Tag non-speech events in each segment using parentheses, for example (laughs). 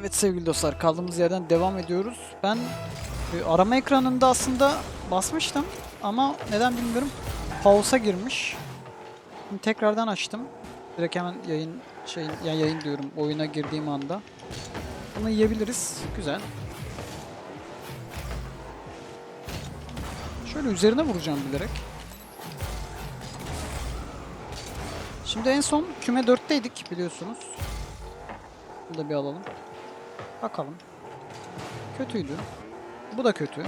Evet sevgili dostlar kaldığımız yerden devam ediyoruz. Ben e, arama ekranında aslında basmıştım ama neden bilmiyorum pausa girmiş. Şimdi tekrardan açtım. Direkt hemen yayın şey ya yayın diyorum oyuna girdiğim anda. Bunu yiyebiliriz. Güzel. Şöyle üzerine vuracağım bilerek. Şimdi en son küme 4'teydik biliyorsunuz. Bunu da bir alalım. Bakalım. Kötüydü. Bu da kötü.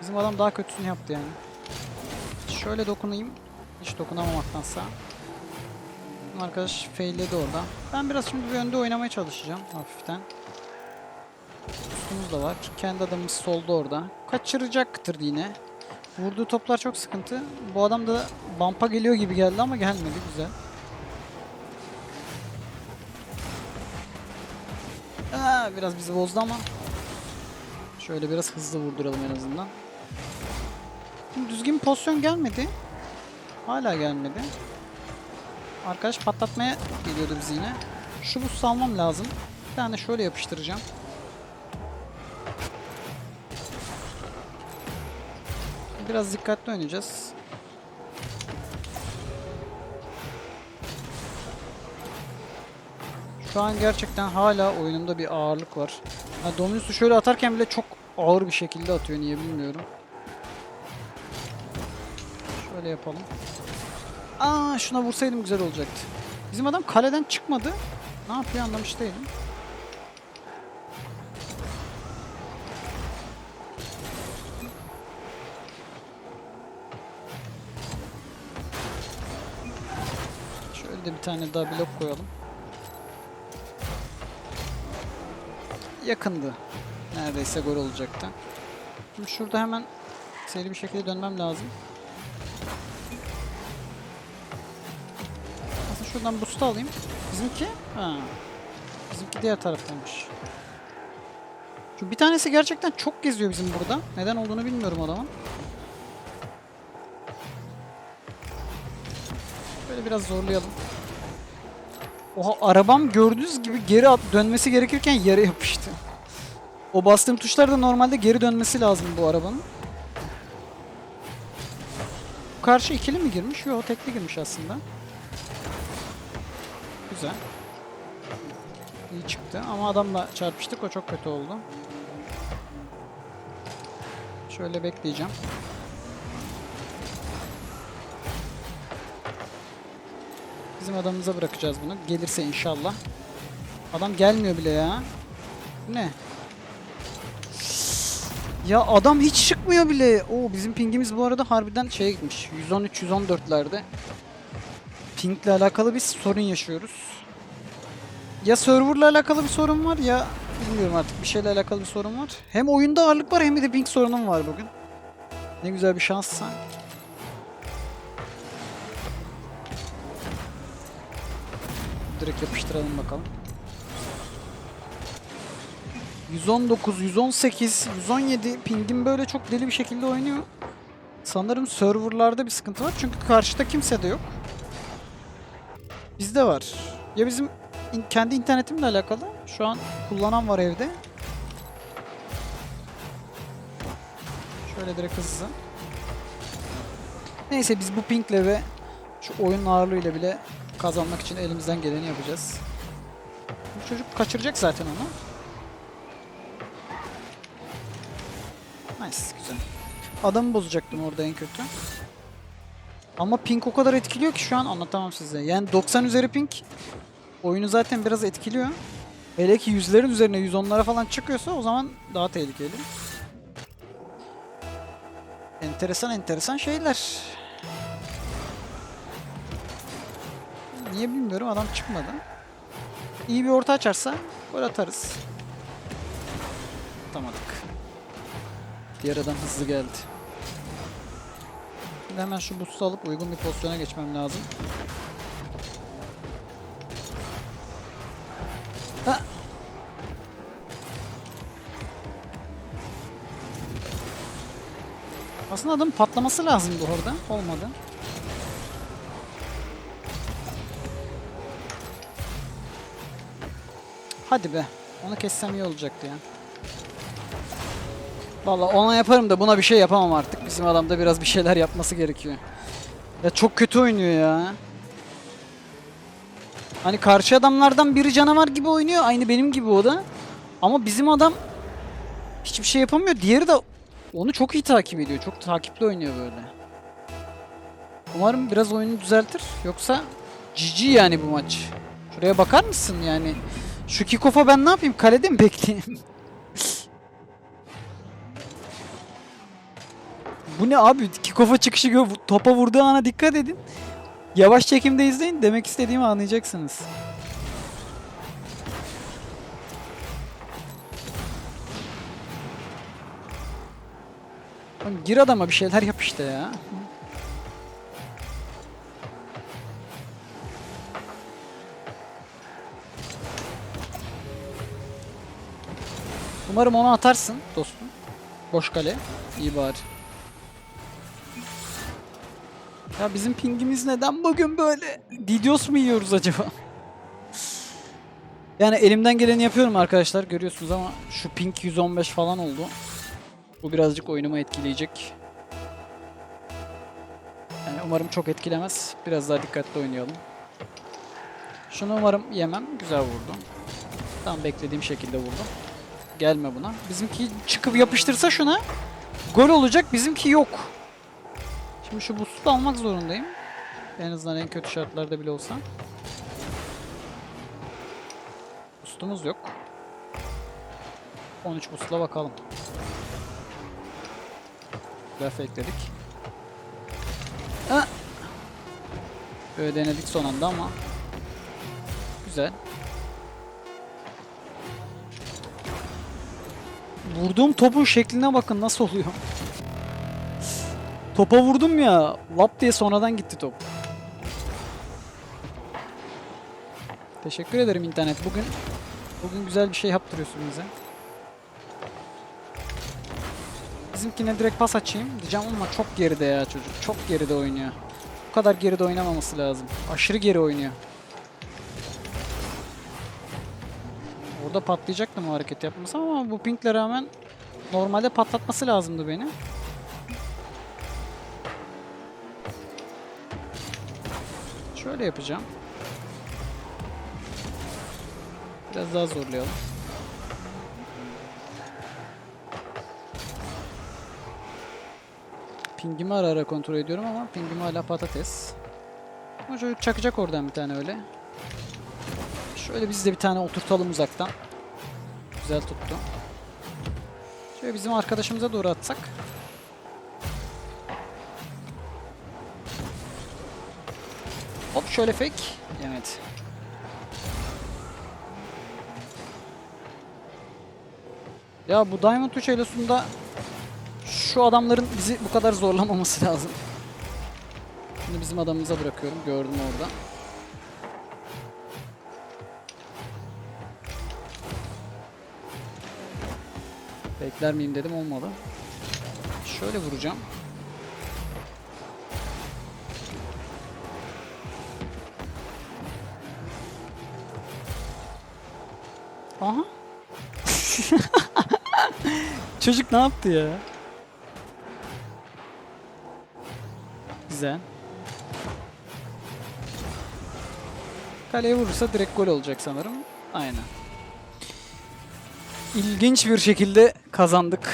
Bizim adam daha kötüsünü yaptı yani. Şöyle dokunayım. Hiç dokunamamaktansa. Arkadaş failledi orada. Ben biraz şimdi bir önde oynamaya çalışacağım hafiften. Üstümüz de var. Kendi adamımız solda orada. Kaçıracaktır yine. Vurduğu toplar çok sıkıntı. Bu adam da bumpa geliyor gibi geldi ama gelmedi. Güzel. Biraz bizi bozdu ama. Şöyle biraz hızlı vurduralım en azından. Düzgün pozisyon gelmedi. Hala gelmedi. Arkadaş patlatmaya geliyordu bizi yine. Şu buz salmam lazım. Bir tane şöyle yapıştıracağım. Biraz dikkatli oynayacağız. Şu an gerçekten hala oyunumda bir ağırlık var. Ha, Dominus'u şöyle atarken bile çok ağır bir şekilde atıyor niye bilmiyorum. Şöyle yapalım. Aa şuna vursaydım güzel olacaktı. Bizim adam kaleden çıkmadı. Ne yapıyor anlamış değilim. Şöyle de bir tane daha blok koyalım. Yakındı. Neredeyse gol olacaktı. Şimdi şurada hemen seri bir şekilde dönmem lazım. Aslında şuradan boost'u alayım. Bizimki? Ha. Bizimki diğer taraftaymış. Şu bir tanesi gerçekten çok geziyor bizim burada. Neden olduğunu bilmiyorum adamın. Böyle biraz zorlayalım. Oha arabam gördüğünüz gibi geri dönmesi gerekirken yere yapıştı. O bastığım tuşlarda normalde geri dönmesi lazım bu arabanın. Bu Karşı ikili mi girmiş? Yok tekli girmiş aslında. Güzel. İyi çıktı ama adamla çarpıştık o çok kötü oldu. Şöyle bekleyeceğim. Bizim adamımıza bırakacağız bunu. Gelirse inşallah. Adam gelmiyor bile ya. Ne? Ya adam hiç çıkmıyor bile. Oo bizim pingimiz bu arada harbiden şeye gitmiş. 113 114'lerde. Pingle alakalı bir sorun yaşıyoruz. Ya serverla alakalı bir sorun var ya bilmiyorum artık bir şeyle alakalı bir sorun var. Hem oyunda ağırlık var hem de ping sorunum var bugün. Ne güzel bir şanssa. Direkt yapıştıralım bakalım. 119, 118, 117 pingim böyle çok deli bir şekilde oynuyor. Sanırım serverlarda bir sıkıntı var çünkü karşıda kimse de yok. Bizde var. Ya bizim in- kendi internetimle alakalı. Şu an kullanan var evde. Şöyle direkt hızlı. Neyse biz bu pingle ve şu oyun ağırlığıyla bile kazanmak için elimizden geleni yapacağız. Bu çocuk kaçıracak zaten onu. Nice, güzel. Adamı bozacaktım orada en kötü. Ama ping o kadar etkiliyor ki şu an anlatamam size. Yani 90 üzeri ping oyunu zaten biraz etkiliyor. Hele ki yüzlerin üzerine 110'lara falan çıkıyorsa o zaman daha tehlikeli. Enteresan enteresan şeyler. Niye bilmiyorum adam çıkmadı. İyi bir orta açarsa gol atarız. Atamadık. Diğer adam hızlı geldi. Şimdi hemen şu boost'u alıp uygun bir pozisyona geçmem lazım. Ha. Aslında adamın patlaması lazımdı orada. Olmadı. Hadi be. Onu kessem iyi olacaktı ya. Vallahi ona yaparım da buna bir şey yapamam artık. Bizim adamda biraz bir şeyler yapması gerekiyor. Ya çok kötü oynuyor ya. Hani karşı adamlardan biri canavar gibi oynuyor. Aynı benim gibi o da. Ama bizim adam hiçbir şey yapamıyor. Diğeri de onu çok iyi takip ediyor. Çok takipli oynuyor böyle. Umarım biraz oyunu düzeltir. Yoksa GG yani bu maç. Şuraya bakar mısın yani? Şu kickoff'a ben ne yapayım? Kalede mi bekleyeyim? bu ne abi? Kickoff'a çıkışı gör. Topa vurduğu ana dikkat edin. Yavaş çekimde izleyin. Demek istediğimi anlayacaksınız. Gir adama bir şeyler yap işte ya. Umarım onu atarsın dostum. Boş kale. İyi bari. Ya bizim pingimiz neden bugün böyle? Didios mu yiyoruz acaba? (laughs) Yani elimden geleni yapıyorum arkadaşlar görüyorsunuz ama şu ping 115 falan oldu. Bu birazcık oyunumu etkileyecek. Yani umarım çok etkilemez. Biraz daha dikkatli oynayalım. Şunu umarım yemem. Güzel vurdum. Tam beklediğim şekilde vurdum. Gelme buna. Bizimki çıkıp yapıştırsa şuna. Gol olacak. Bizimki yok. Şimdi şu boost'u almak zorundayım. En azından en kötü şartlarda bile olsa. Boost'umuz yok. 13 boost'la bakalım. Laf ekledik. Böyle denedik son anda ama. Güzel. Vurduğum topun şekline bakın nasıl oluyor. Topa vurdum ya. Lap diye sonradan gitti top. Teşekkür ederim internet. Bugün bugün güzel bir şey yaptırıyorsun bize. Bizimkine direkt pas açayım diyeceğim ama çok geride ya çocuk. Çok geride oynuyor. Bu kadar geride oynamaması lazım. Aşırı geri oynuyor. Orada patlayacaktım o hareket yapması ama bu pinkle rağmen normalde patlatması lazımdı beni. Şöyle yapacağım. Biraz daha zorlayalım. Pingimi ara ara kontrol ediyorum ama pingim hala patates. Ama şöyle çakacak oradan bir tane öyle. Şöyle biz de bir tane oturtalım uzaktan. Güzel tuttu. Şöyle bizim arkadaşımıza doğru atsak. Hop şöyle fake. Evet. Ya bu Diamond 3 Elos'unda şu adamların bizi bu kadar zorlamaması (laughs) lazım. Şimdi bizim adamımıza bırakıyorum. Gördüm orada. Bekler miyim dedim olmadı. Şöyle vuracağım. Aha. (laughs) Çocuk ne yaptı ya? Güzel. Kaleye vurursa direkt gol olacak sanırım. Aynen. İlginç bir şekilde kazandık.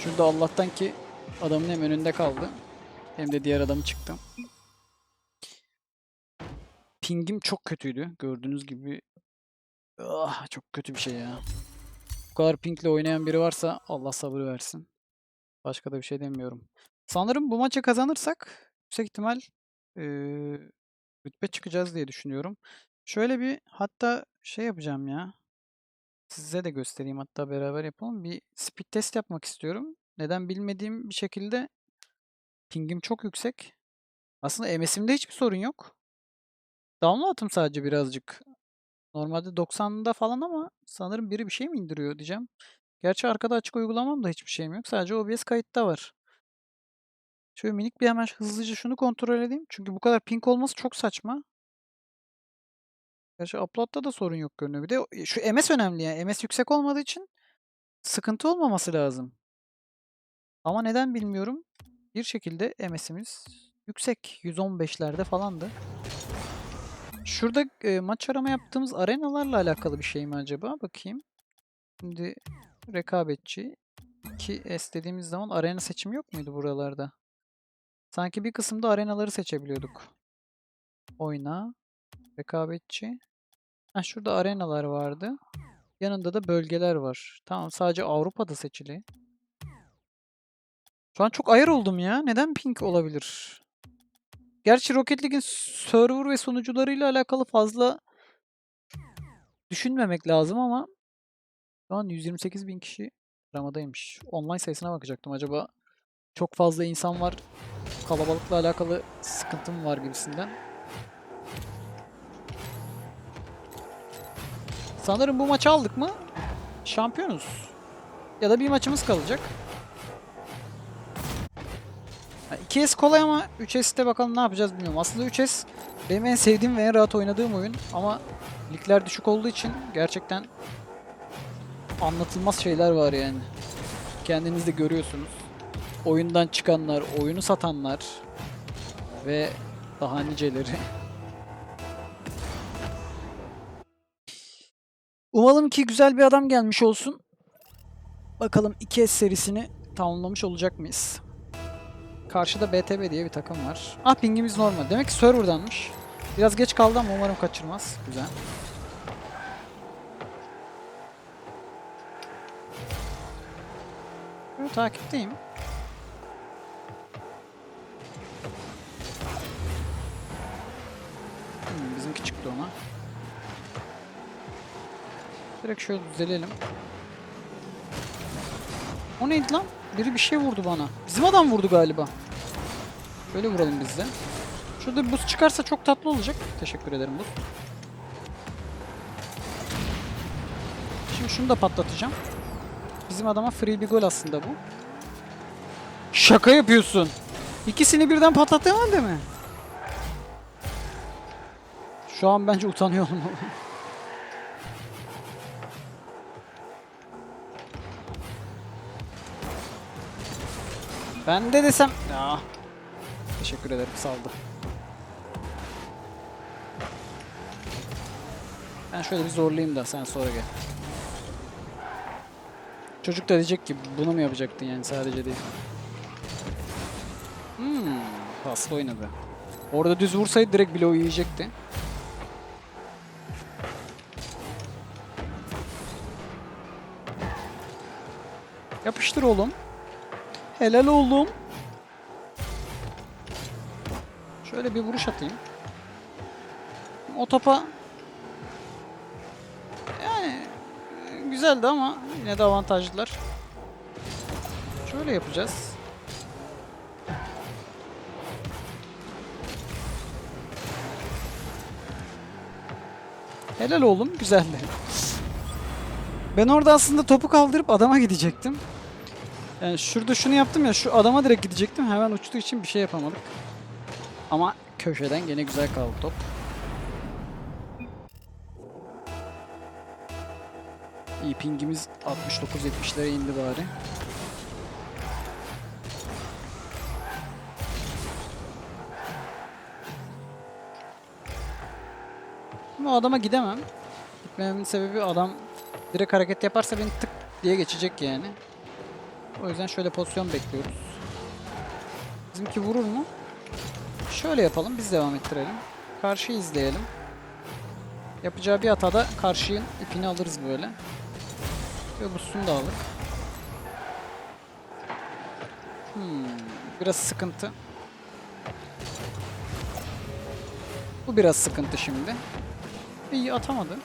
Şurada Allah'tan ki adamın hem önünde kaldı. Hem de diğer adamı çıktı. Pingim çok kötüydü. Gördüğünüz gibi. Ah, çok kötü bir şey ya. Bu kadar pingle oynayan biri varsa Allah sabır versin. Başka da bir şey demiyorum. Sanırım bu maçı kazanırsak yüksek ihtimal eee rütbe çıkacağız diye düşünüyorum. Şöyle bir hatta şey yapacağım ya. Size de göstereyim hatta beraber yapalım. Bir speed test yapmak istiyorum. Neden bilmediğim bir şekilde pingim çok yüksek. Aslında MS'imde hiçbir sorun yok. Download'ım sadece birazcık. Normalde 90'da falan ama sanırım biri bir şey mi indiriyor diyeceğim. Gerçi arkada açık uygulamam da hiçbir şeyim yok. Sadece OBS kayıtta var. Şöyle minik bir hemen hızlıca şunu kontrol edeyim. Çünkü bu kadar ping olması çok saçma. Gerçi upload'da da sorun yok görünüyor. Bir de o- şu MS önemli yani. MS yüksek olmadığı için sıkıntı olmaması lazım. Ama neden bilmiyorum. Bir şekilde MS'imiz yüksek. 115'lerde falandı. Şurada e, maç arama yaptığımız arenalarla alakalı bir şey mi acaba? Bakayım. Şimdi rekabetçi 2S dediğimiz zaman arena seçimi yok muydu buralarda? Sanki bir kısımda arenaları seçebiliyorduk. Oyna. Rekabetçi. Ha, şurada arenalar vardı. Yanında da bölgeler var. Tamam sadece Avrupa'da seçili. Şu an çok ayar oldum ya. Neden pink olabilir? Gerçi Rocket League'in server ve sunucularıyla alakalı fazla düşünmemek lazım ama şu an 128 bin kişi aramadaymış. Online sayısına bakacaktım. Acaba çok fazla insan var. Kalabalıkla alakalı sıkıntım var gibisinden. Sanırım bu maçı aldık mı şampiyonuz. Ya da bir maçımız kalacak. Ha, 2S kolay ama 3S'te bakalım ne yapacağız bilmiyorum. Aslında 3S benim en sevdiğim ve en rahat oynadığım oyun ama ligler düşük olduğu için gerçekten anlatılmaz şeyler var yani. Kendiniz de görüyorsunuz. Oyundan çıkanlar, oyunu satanlar ve daha niceleri. (laughs) Umalım ki güzel bir adam gelmiş olsun. Bakalım 2S serisini tamamlamış olacak mıyız? Karşıda BTB diye bir takım var. Ah pingimiz normal. Demek ki serverdanmış. Biraz geç kaldı ama umarım kaçırmaz. Güzel. Evet, takipteyim. Hmm, bizimki çıktı ona. Direkt şöyle düzelelim. O neydi lan? Biri bir şey vurdu bana. Bizim adam vurdu galiba. Şöyle vuralım biz de. Şurada bir buz çıkarsa çok tatlı olacak. Teşekkür ederim buz. Şimdi şunu da patlatacağım. Bizim adama free bir gol aslında bu. Şaka yapıyorsun. İkisini birden patlatamam değil mi? Şu an bence utanıyor (laughs) Ben de desem... Ya. Teşekkür ederim saldı. Ben şöyle bir zorlayayım da sen sonra gel. Çocuk da diyecek ki bunu mu yapacaktın yani sadece değil. Hmm, paslı oynadı. Orada düz vursaydı direkt bloğu yiyecekti. Yapıştır oğlum. Helal oğlum. Şöyle bir vuruş atayım. O topa yani e, güzeldi ama yine de avantajlılar. Şöyle yapacağız. Helal oğlum, güzeldi. Ben orada aslında topu kaldırıp adama gidecektim. Yani şurada şunu yaptım ya, şu adama direkt gidecektim. Hemen uçtuğu için bir şey yapamadık. Ama köşeden gene güzel kaldı top. İyi pingimiz 69-70'lere indi bari. Ama adama gidemem. Gitmememin sebebi adam direkt hareket yaparsa beni tık diye geçecek yani. O yüzden şöyle pozisyon bekliyoruz. Bizimki vurur mu? Şöyle yapalım, biz devam ettirelim. Karşıyı izleyelim. Yapacağı bir hatada karşıyın ipini alırız böyle. Ve busunu da aldık. Hmm, biraz sıkıntı. Bu biraz sıkıntı şimdi. İyi atamadı.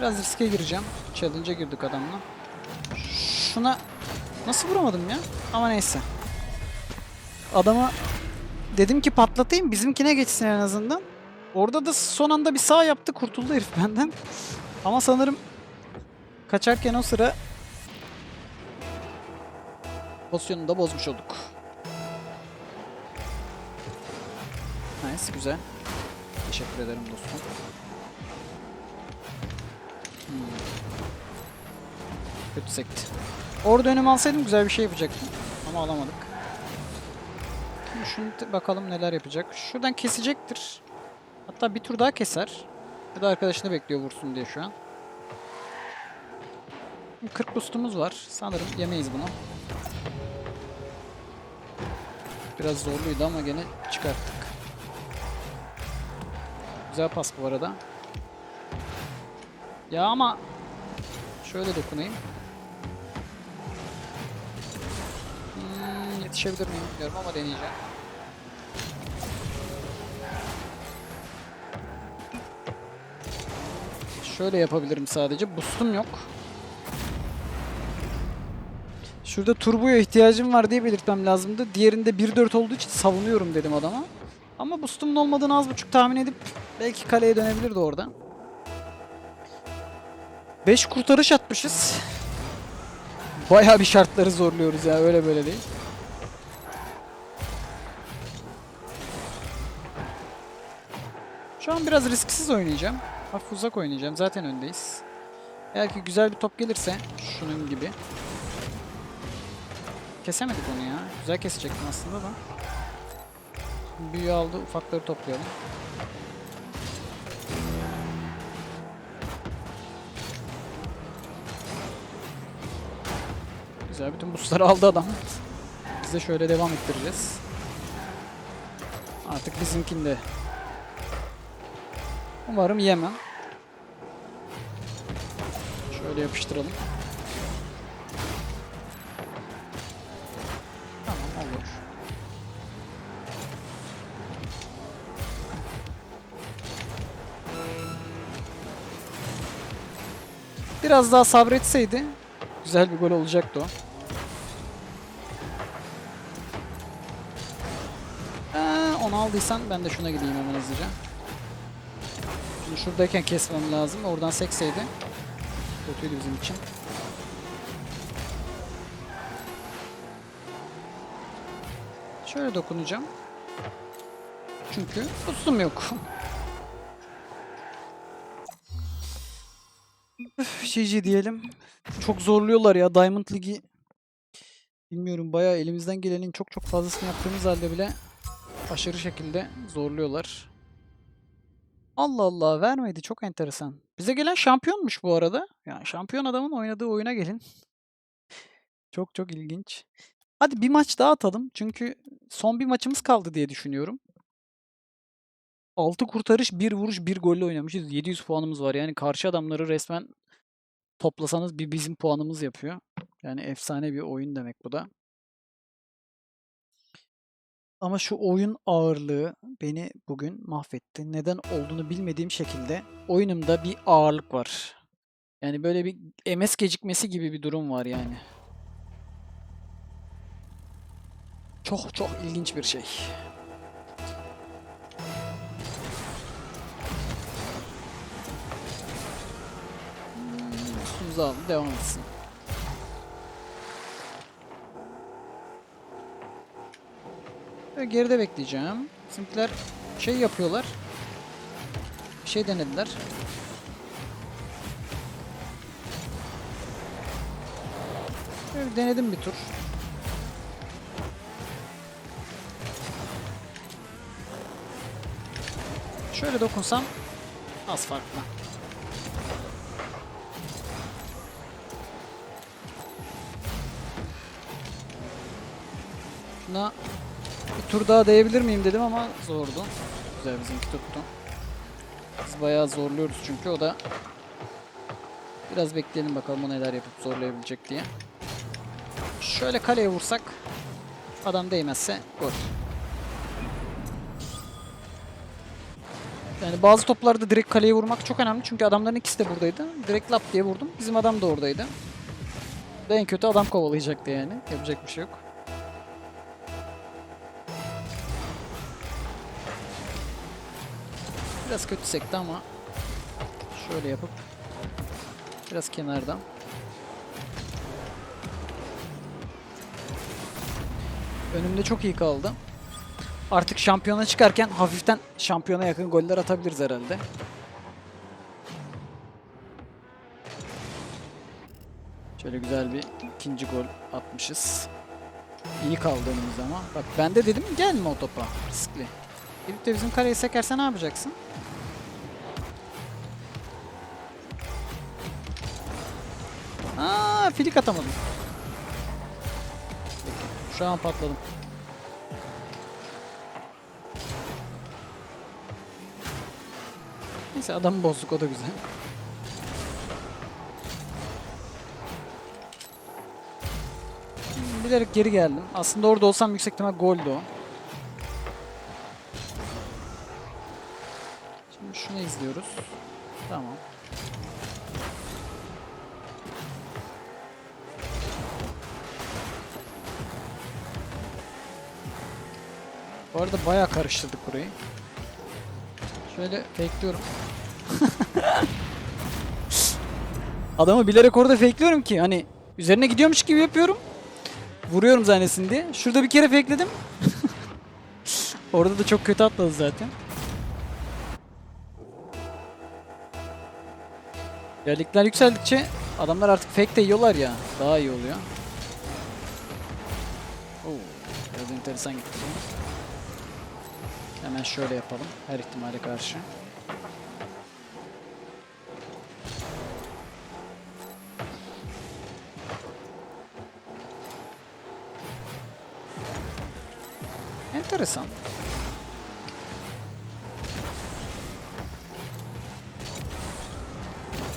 Biraz riske gireceğim. Challenge'a girdik adamla. Şuna nasıl vuramadım ya? Ama neyse. Adama dedim ki patlatayım bizimkine geçsin en azından. Orada da son anda bir sağ yaptı kurtuldu herif benden. Ama sanırım kaçarken o sıra Pozisyonunu da bozmuş olduk. Nice, güzel. Teşekkür ederim dostum. Kötü sekti. Orada önüm alsaydım güzel bir şey yapacaktım. Ama alamadık. Şimdi bakalım neler yapacak. Şuradan kesecektir. Hatta bir tur daha keser. Ya da arkadaşını bekliyor vursun diye şu an. 40 boostumuz var. Sanırım yemeyiz bunu. Biraz zorluydu ama gene çıkarttık. Güzel pas bu arada. Ya ama şöyle dokunayım. Yetişebilir miyim bilmiyorum ama deneyeceğim. Şöyle yapabilirim sadece. Boost'um yok. Şurada turboya ihtiyacım var diye belirtmem lazımdı. Diğerinde 1.4 olduğu için savunuyorum dedim adama. Ama boost'umun olmadığını az buçuk tahmin edip belki kaleye dönebilirdi orada. 5 kurtarış atmışız. Bayağı bir şartları zorluyoruz ya öyle böyle değil. Şu an biraz risksiz oynayacağım. Hafif uzak oynayacağım. Zaten öndeyiz. Eğer ki güzel bir top gelirse şunun gibi. Kesemedik onu ya. Güzel kesecektim aslında da. Büyü aldı. Ufakları toplayalım. Güzel. Bütün boostları (laughs) aldı adam. Biz de şöyle devam ettireceğiz. Artık bizimkinde. Umarım yemem. Şöyle yapıştıralım. Tamam olur. Biraz daha sabretseydi güzel bir gol olacaktı o. Ee, onu aldıysan ben de şuna gideyim hemen hızlıca. Şuradayken kesmem lazım. Oradan sekseydi. Kötüydü bizim için. Şöyle dokunacağım. Çünkü boostum yok. GG diyelim. Çok zorluyorlar ya Diamond Ligi. Bilmiyorum bayağı elimizden gelenin çok çok fazlasını yaptığımız halde bile aşırı şekilde zorluyorlar. Allah Allah vermedi çok enteresan. Bize gelen şampiyonmuş bu arada. Yani şampiyon adamın oynadığı oyuna gelin. çok çok ilginç. Hadi bir maç daha atalım. Çünkü son bir maçımız kaldı diye düşünüyorum. 6 kurtarış, 1 vuruş, 1 golle oynamışız. 700 puanımız var. Yani karşı adamları resmen toplasanız bir bizim puanımız yapıyor. Yani efsane bir oyun demek bu da. Ama şu oyun ağırlığı beni bugün mahvetti. Neden olduğunu bilmediğim şekilde oyunumda bir ağırlık var. Yani böyle bir MS gecikmesi gibi bir durum var yani. Çok çok ilginç bir şey. Hmm, Üstümüze aldı. Devam etsin. Ve geride bekleyeceğim. Bizimkiler şey yapıyorlar. Bir şey denediler. Böyle denedim bir tur. Şöyle dokunsam az farklı. Tur daha değebilir miyim dedim ama zordu. Güzel bizimki tuttu. Biz bayağı zorluyoruz çünkü o da biraz bekleyelim bakalım o neler yapıp zorlayabilecek diye. Şöyle kaleye vursak adam değmezse gol. Yani bazı toplarda direkt kaleye vurmak çok önemli çünkü adamların ikisi de buradaydı. Direkt lap diye vurdum. Bizim adam da oradaydı. En kötü adam kovalayacaktı yani. Yapacak bir şey yok. Biraz kötü sekti ama şöyle yapıp biraz kenardan Önümde çok iyi kaldı. Artık şampiyona çıkarken hafiften şampiyona yakın goller atabiliriz herhalde. Şöyle güzel bir ikinci gol atmışız. İyi kaldı önümüzde ama. Bak ben de dedim gelme o topa. Riskli. Gelip de bizim kaleye sekerse ne yapacaksın? Aa, filik atamadım. Şu an patladım. Neyse adamı bozduk o da güzel. Bilerek geri geldim. Aslında orada olsam yüksek ihtimal goldü o. izliyoruz. Tamam. Bu arada bayağı karıştırdık burayı. Şöyle fakeliyorum. (laughs) Adamı bilerek orada fakeliyorum ki hani üzerine gidiyormuş gibi yapıyorum. Vuruyorum zannetsin diye. Şurada bir kere fakeledim. (laughs) orada da çok kötü atladı zaten. Ya ligler yükseldikçe adamlar artık fake de yiyorlar ya. Daha iyi oluyor. Oo, biraz enteresan gitti. Hemen şöyle yapalım. Her ihtimale karşı. Enteresan.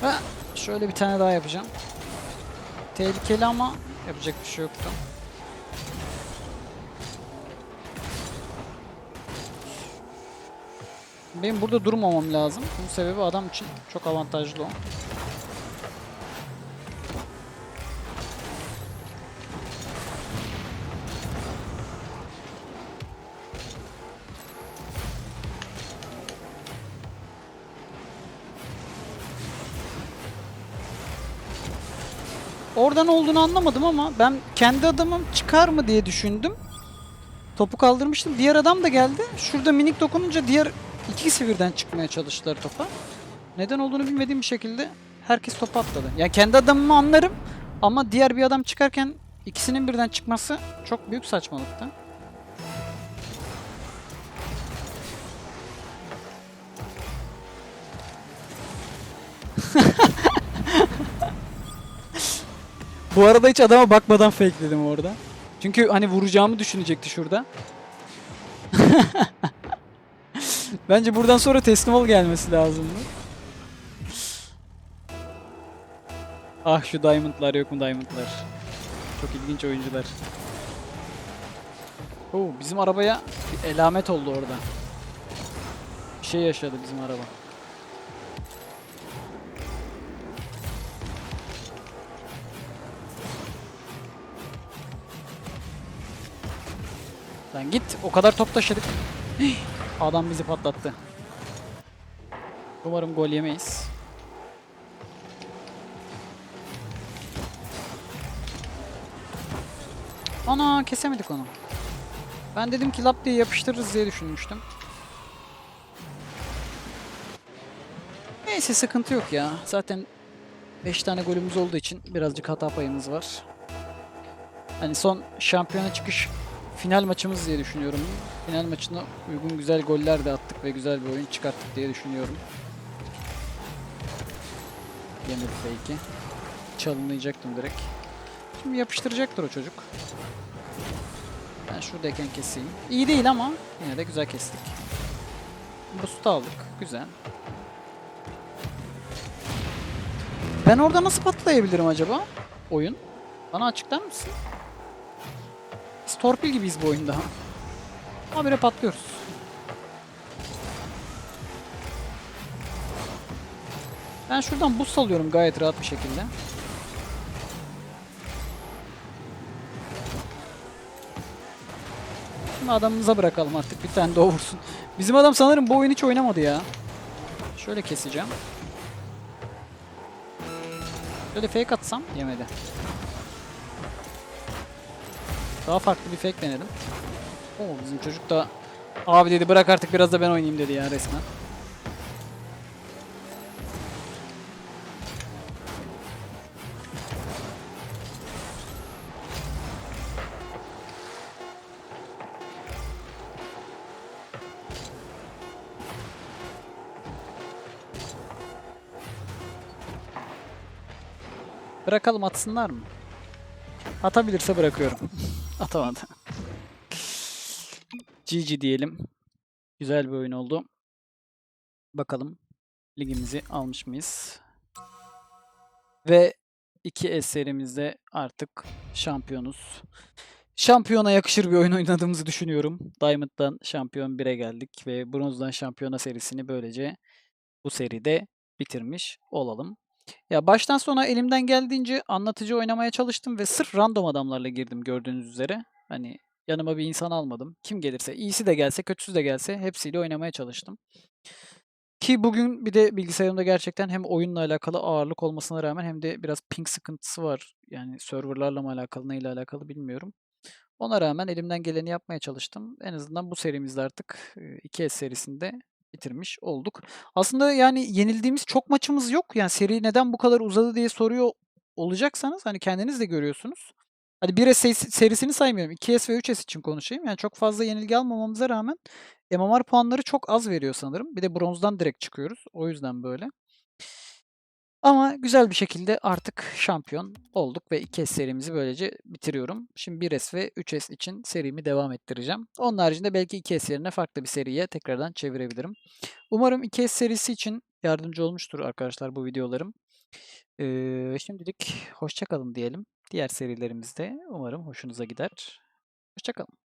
Ve şöyle bir tane daha yapacağım. Tehlikeli ama yapacak bir şey yoktu. Benim burada durmamam lazım. Bunun sebebi adam için çok avantajlı o. Oradan olduğunu anlamadım ama ben kendi adamım çıkar mı diye düşündüm. Topu kaldırmıştım. Diğer adam da geldi. Şurada minik dokununca diğer ikisi birden çıkmaya çalıştılar topa. Neden olduğunu bilmediğim bir şekilde herkes topa atladı. Yani kendi adamımı anlarım ama diğer bir adam çıkarken ikisinin birden çıkması çok büyük saçmalıktı. Bu arada hiç adama bakmadan fakeledim orada. Çünkü hani vuracağımı düşünecekti şurada. (laughs) Bence buradan sonra teslim ol gelmesi lazımdı. Ah şu Diamond'lar yok mu Diamond'lar? Çok ilginç oyuncular. Oo, bizim arabaya bir elamet oldu orada. Bir şey yaşadı bizim araba. Lan git o kadar top taşıdık. Adam bizi patlattı. Umarım gol yemeyiz. Ana kesemedik onu. Ben dedim ki lap diye yapıştırırız diye düşünmüştüm. Neyse sıkıntı yok ya. Zaten 5 tane golümüz olduğu için birazcık hata payımız var. Hani son şampiyona çıkış final maçımız diye düşünüyorum. Final maçına uygun güzel goller de attık ve güzel bir oyun çıkarttık diye düşünüyorum. Yemedi fake'i. Çalınlayacaktım direkt. Şimdi yapıştıracaktır o çocuk. Ben şuradayken keseyim. İyi değil ama yine de güzel kestik. Boost aldık. Güzel. Ben orada nasıl patlayabilirim acaba? Oyun. Bana açıklar mısın? Torpil gibiyiz bu oyunda. Böyle patlıyoruz. Ben şuradan boost alıyorum gayet rahat bir şekilde. Şimdi adamımıza bırakalım artık bir tane o vursun. Bizim adam sanırım bu oyun hiç oynamadı ya. Şöyle keseceğim. Şöyle fake atsam yemedi. Daha farklı bir fake denedim. Oo bizim çocuk da abi dedi bırak artık biraz da ben oynayayım dedi ya resmen. Bırakalım atsınlar mı? Atabilirse bırakıyorum. (laughs) Atamadı. GG diyelim. Güzel bir oyun oldu. Bakalım ligimizi almış mıyız? Ve 2S serimizde artık şampiyonuz. Şampiyona yakışır bir oyun oynadığımızı düşünüyorum. Diamond'dan şampiyon 1'e geldik ve bronzdan şampiyona serisini böylece bu seride bitirmiş olalım. Ya baştan sona elimden geldiğince anlatıcı oynamaya çalıştım ve sırf random adamlarla girdim gördüğünüz üzere. Hani yanıma bir insan almadım. Kim gelirse, iyisi de gelse, kötüsü de gelse hepsiyle oynamaya çalıştım. Ki bugün bir de bilgisayarımda gerçekten hem oyunla alakalı ağırlık olmasına rağmen hem de biraz ping sıkıntısı var. Yani serverlarla mı alakalı, neyle alakalı bilmiyorum. Ona rağmen elimden geleni yapmaya çalıştım. En azından bu serimizde artık 2S serisinde bitirmiş olduk. Aslında yani yenildiğimiz çok maçımız yok. Yani seri neden bu kadar uzadı diye soruyor olacaksanız hani kendiniz de görüyorsunuz. Hadi 1S serisi- serisini saymıyorum. 2S ve 3S için konuşayım. Yani çok fazla yenilgi almamamıza rağmen MMR puanları çok az veriyor sanırım. Bir de bronzdan direkt çıkıyoruz. O yüzden böyle. Ama güzel bir şekilde artık şampiyon olduk ve 2S serimizi böylece bitiriyorum. Şimdi 1S ve 3S için serimi devam ettireceğim. Onun haricinde belki 2S yerine farklı bir seriye tekrardan çevirebilirim. Umarım 2S serisi için yardımcı olmuştur arkadaşlar bu videolarım. Ee, şimdilik hoşçakalın diyelim. Diğer serilerimizde umarım hoşunuza gider. Hoşçakalın.